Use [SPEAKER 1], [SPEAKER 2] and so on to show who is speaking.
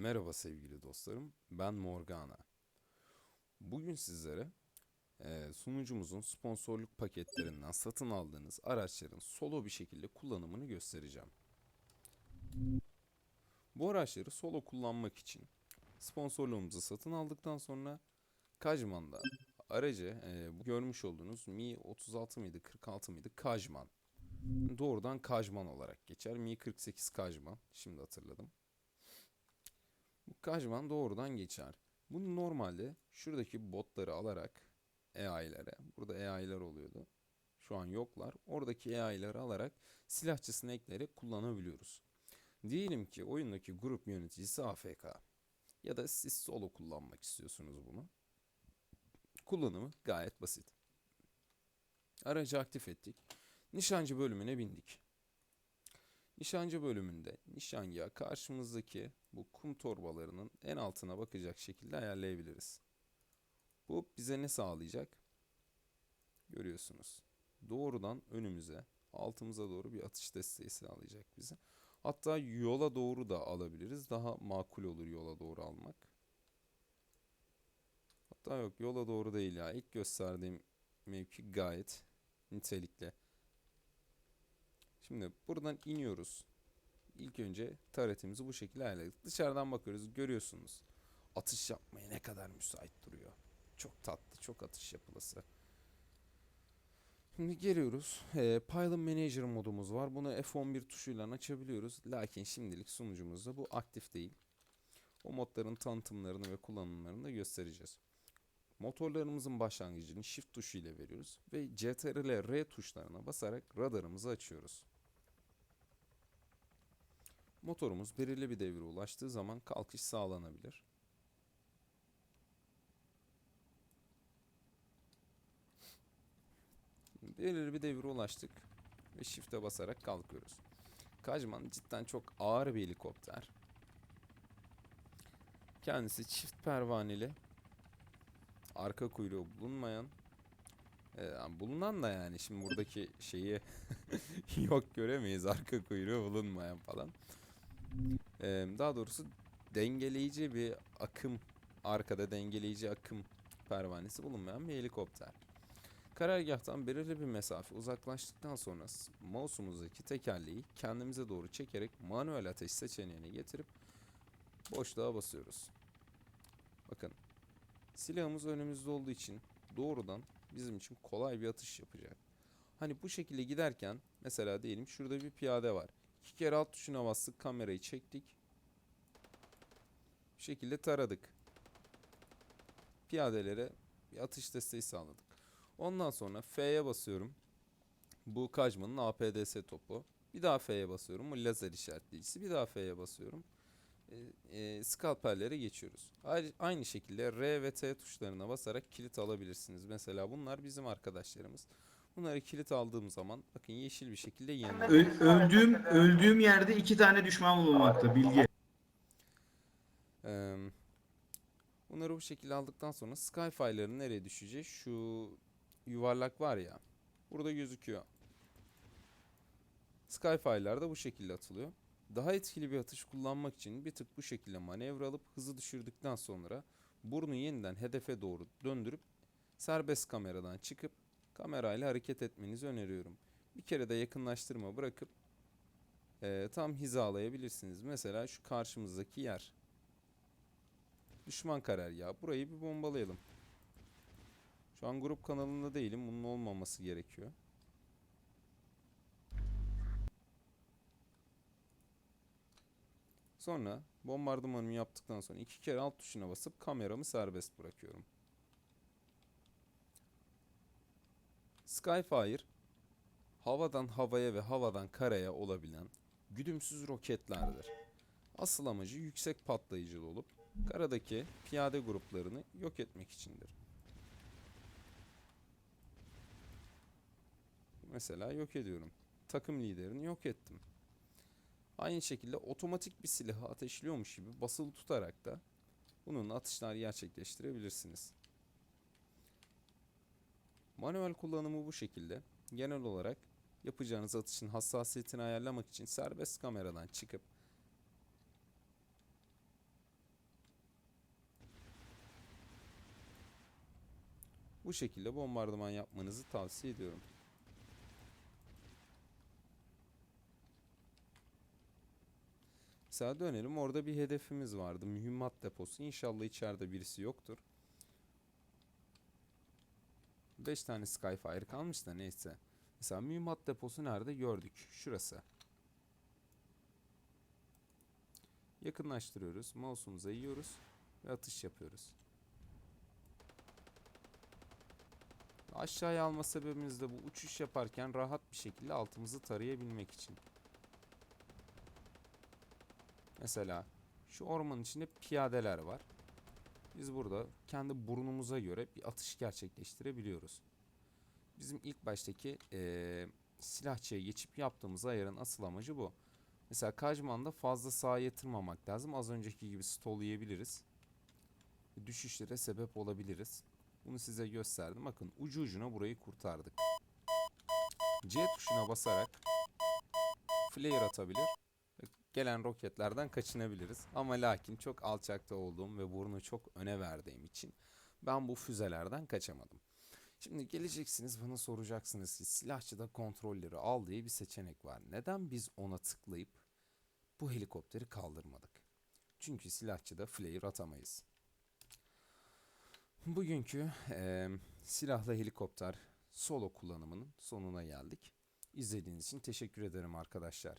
[SPEAKER 1] Merhaba sevgili dostlarım, ben Morgana. Bugün sizlere eee, sunucumuzun sponsorluk paketlerinden satın aldığınız araçların solo bir şekilde kullanımını göstereceğim. Bu araçları solo kullanmak için sponsorluğumuzu satın aldıktan sonra Kajman'da aracı eee, bu görmüş olduğunuz Mi 36 mıydı 46 mıydı Kajman. Doğrudan Kajman olarak geçer. Mi 48 Kajman. Şimdi hatırladım. Bu Kajman doğrudan geçer. Bunu normalde şuradaki botları alarak AI'lere, burada AI'ler oluyordu. Şu an yoklar. Oradaki AI'leri alarak silahçısını ekleyerek kullanabiliyoruz. Diyelim ki oyundaki grup yöneticisi AFK ya da siz solo kullanmak istiyorsunuz bunu. Kullanımı gayet basit. Aracı aktif ettik. Nişancı bölümüne bindik. Nişancı bölümünde nişangahı karşımızdaki bu kum torbalarının en altına bakacak şekilde ayarlayabiliriz. Bu bize ne sağlayacak? Görüyorsunuz. Doğrudan önümüze, altımıza doğru bir atış desteği sağlayacak bize. Hatta yola doğru da alabiliriz. Daha makul olur yola doğru almak. Hatta yok yola doğru değil ya. İlk gösterdiğim mevki gayet nitelikli. Şimdi buradan iniyoruz. İlk önce taretimizi bu şekilde ayarladık. Dışarıdan bakıyoruz görüyorsunuz. Atış yapmaya ne kadar müsait duruyor. Çok tatlı, çok atış yapılası. Şimdi geliyoruz. Ee, Pilot Manager modumuz var. Bunu F11 tuşuyla açabiliyoruz. Lakin şimdilik sunucumuzda bu aktif değil. O modların tanıtımlarını ve kullanımlarını da göstereceğiz. Motorlarımızın başlangıcını Shift tuşu ile veriyoruz ve CTRL R tuşlarına basarak radarımızı açıyoruz. Motorumuz belirli bir devre ulaştığı zaman kalkış sağlanabilir. Belirli bir devre ulaştık ve shift'e basarak kalkıyoruz. Kajman cidden çok ağır bir helikopter. Kendisi çift pervaneli, arka kuyruğu bulunmayan, e, bulunan da yani şimdi buradaki şeyi yok göremeyiz arka kuyruğu bulunmayan falan. E, daha doğrusu dengeleyici bir akım, arkada dengeleyici akım pervanesi bulunmayan bir helikopter. Karargahtan belirli bir mesafe uzaklaştıktan sonra mouse'umuzdaki tekerleği kendimize doğru çekerek manuel ateş seçeneğine getirip boşluğa basıyoruz. Bakın silahımız önümüzde olduğu için doğrudan bizim için kolay bir atış yapacak. Hani bu şekilde giderken mesela diyelim şurada bir piyade var. İki kere alt tuşuna bastık kamerayı çektik. Bu şekilde taradık. Piyadelere bir atış desteği sağladık. Ondan sonra F'ye basıyorum. Bu Kajman'ın APDS topu. Bir daha F'ye basıyorum. Bu lazer işaretleyicisi. Bir daha F'ye basıyorum. E, e, skalpellere geçiyoruz. Aynı şekilde R ve T tuşlarına basarak kilit alabilirsiniz. Mesela bunlar bizim arkadaşlarımız. Bunları kilit aldığım zaman bakın yeşil bir şekilde yanıyor.
[SPEAKER 2] Ö- öldüğüm öldüğüm yerde iki tane düşman bulunmakta bilgi.
[SPEAKER 1] Eee, bunları bu şekilde aldıktan sonra Skyfire'ların nereye düşeceği şu yuvarlak var ya burada gözüküyor. Skyfire'lar da bu şekilde atılıyor. Daha etkili bir atış kullanmak için bir tık bu şekilde manevra alıp hızı düşürdükten sonra burnu yeniden hedefe doğru döndürüp serbest kameradan çıkıp kamerayla hareket etmenizi öneriyorum. Bir kere de yakınlaştırma bırakıp eee, tam hizalayabilirsiniz. Mesela şu karşımızdaki yer. Düşman karargahı. Burayı bir bombalayalım. Şu an grup kanalında değilim. Bunun olmaması gerekiyor. Sonra bombardımanımı yaptıktan sonra iki kere alt tuşuna basıp kameramı serbest bırakıyorum. Skyfire havadan havaya ve havadan karaya olabilen güdümsüz roketlerdir. Asıl amacı yüksek patlayıcılı olup karadaki piyade gruplarını yok etmek içindir. Mesela yok ediyorum. Takım liderini yok ettim. Aynı şekilde otomatik bir silahı ateşliyormuş gibi basılı tutarak da bununla atışlar gerçekleştirebilirsiniz. Manuel kullanımı bu şekilde. Genel olarak yapacağınız atışın hassasiyetini ayarlamak için serbest kameradan çıkıp Bu şekilde bombardıman yapmanızı tavsiye ediyorum. Mesela dönelim orada bir hedefimiz vardı. Mühimmat deposu. İnşallah içeride birisi yoktur. 5 tane Skyfire kalmış da neyse. Mesela mühimmat deposu nerede gördük. Şurası. Yakınlaştırıyoruz. Mouse'umuza yiyoruz ve atış yapıyoruz. Aşağıya alma sebebimiz de bu uçuş yaparken rahat bir şekilde altımızı tarayabilmek için. Mesela şu ormanın içinde piyadeler var. Biz burada kendi burnumuza göre bir atış gerçekleştirebiliyoruz. Bizim ilk baştaki eee silahçıya geçip yaptığımız ayarın asıl amacı bu. Mesela Kajman'da fazla sağa yatırmamak lazım. Az önceki gibi stall yiyebiliriz. Düşüşlere sebep olabiliriz. Bunu size gösterdim. Bakın ucu ucuna burayı kurtardık. C tuşuna basarak flare atabilir. Gelen roketlerden kaçınabiliriz. Ama lakin çok alçakta olduğum ve burnu çok öne verdiğim için ben bu füzelerden kaçamadım. Şimdi geleceksiniz bana soracaksınız ki silahçıda kontrolleri al diye bir seçenek var. Neden biz ona tıklayıp bu helikopteri kaldırmadık? Çünkü silahçıda flare atamayız. Bugünkü eee, silahlı helikopter solo kullanımının sonuna geldik. İzlediğiniz için teşekkür ederim arkadaşlar.